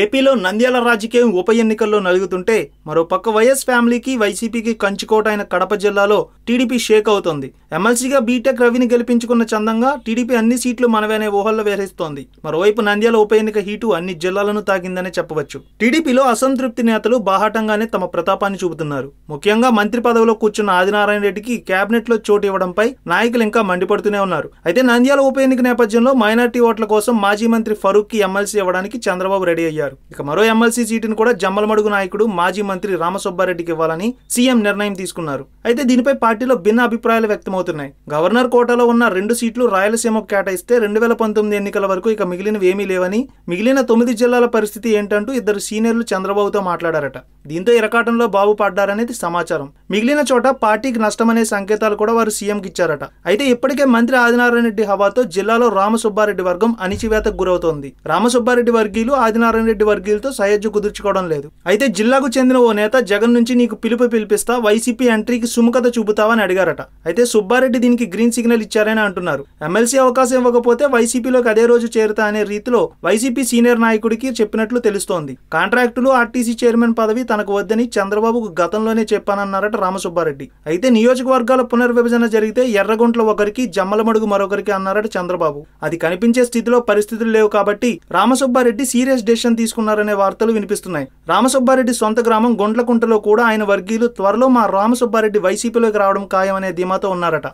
ఏపీలో నంద్యాల రాజకీయం ఉప ఎన్నికల్లో నలుగుతుంటే మరో పక్క వైఎస్ ఫ్యామిలీకి వైసీపీకి కంచుకోట అయిన కడప జిల్లాలో టీడీపీ షేక్ అవుతోంది. ఎమ్మెల్సీగా బీటెక్ రవిని గెలిపించుకున్న చందంగా టీడీపీ అన్ని సీట్లు మనవేనే ఊహల్లో వేరేస్తోంది మరోవైపు నంద్యాల ఉప ఎన్నిక హీటు అన్ని జిల్లాలను తాకిందనే చెప్పవచ్చు. టీడీపీలో అసంతృప్తి నేతలు బాహాటంగానే తమ ప్రతాపాన్ని చూపుతున్నారు. ముఖ్యంగా మంత్రి పదవిలో కూర్చున్న ఆదినారాయణ రెడ్డికి కేబినెట్లో చోటు ఇవ్వడంపై నాయకులు ఇంకా మండిపడుతూనే ఉన్నారు. అయితే నంద్యాల ఉప ఎన్నిక నేపథ్యంలో మైనార్టీ ఓట్ల కోసం మాజీ మంత్రి ఫరూక్కి ఎమ్మెల్సీ ఇవ్వడానికి చంద్రబాబు రెడీ అయ్యారు. ఇక మరో ఎమ్మెల్సీ సీటును కూడా జమ్మలమడుగు నాయకుడు మాజీ మంత్రి రామసుబ్బారెడ్డికి ఇవ్వాలని సీఎం నిర్ణయం తీసుకున్నారు. అయితే దీనిపై పార్టీలో భిన్న అభిప్రాయాలు వ్యక్తమవుతున్నాయి. గవర్నర్ కోటాలో ఉన్న రెండు సీట్లు రాయలసీమకు కేటాయిస్తే రెండు వేల పంతొమ్మిది ఎన్నికల వరకు ఇక మిగిలినవి ఏమీ లేవని మిగిలిన తొమ్మిది జిల్లాల పరిస్థితి ఏంటంటూ ఇద్దరు సీనియర్లు చంద్రబాబుతో మాట్లాడారట. దీంతో ఇరకాటంలో బాబు పడ్డారనేది సమాచారం. మిగిలిన చోట పార్టీకి నష్టమనే సంకేతాలు కూడా వారు సీఎంకి ఇచ్చారట. అయితే ఇప్పటికే మంత్రి ఆదినారాయణ రెడ్డి హవాతో జిల్లాలో రామసుబ్బారెడ్డి వర్గం అణిచివేతకు గురవుతోంది. రామసుబ్బారెడ్డి వర్గీయులు ఆదినారాయణ రెడ్డి వర్గీయులతో సయోధ్య కుదుర్చుకోవడం లేదు. అయితే జిల్లాకు చెందిన ఓ నేత జగన్ నుంచి నీకు పిలుపు పిలిపిస్తా వైసీపీ ఎంట్రీకి సుముఖత చూపుతావని అడిగారట. అయితే సుబ్బారెడ్డి దీనికి గ్రీన్ సిగ్నల్ ఇచ్చారని అంటున్నారు. ఎమ్మెల్సీ అవకాశం ఇవ్వకపోతే వైసీపీలోకి అదే రోజు చేరుతా అనే రీతిలో వైసీపీ సీనియర్ నాయకుడికి చెప్పినట్లు తెలుస్తోంది. కాంట్రాక్టులు ఆర్టీసీ చైర్మన్ పదవి తనకు వద్దని చంద్రబాబుకు గతంలోనే చెప్పానన్నారట రామసుబ్బారెడ్డి. అయితే నియోజకవర్గాల పునర్విభజన జరిగితే ఎర్రగుంట్ల ఒకరికి జమ్మలమడుగు మరొకరికి అన్నారట చంద్రబాబు. అది కనిపించే స్థితిలో పరిస్థితులు లేవు కాబట్టి రామసుబ్బారెడ్డి సీరియస్ డెసిషన్ తీసుకున్నారనే వార్తలు వినిపిస్తున్నాయి. రామసుబ్బారెడ్డి సొంత గ్రామం గుండ్లకుంటలో కూడా ఆయన వర్గీయులు త్వరలో మా రామసుబ్బారెడ్డి వైసీపీలోకి రావడం ఖాయమనే ధీమాతో ఉన్నారట.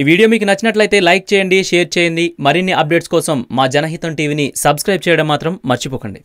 ఈ వీడియో మీకు నచ్చినట్లయితే లైక్ చేయండి షేర్ చేయండి. మరిన్ని అప్డేట్స్ కోసం మా జనహితం టీవీని సబ్స్క్రైబ్ చేయడం మాత్రం మర్చిపోకండి.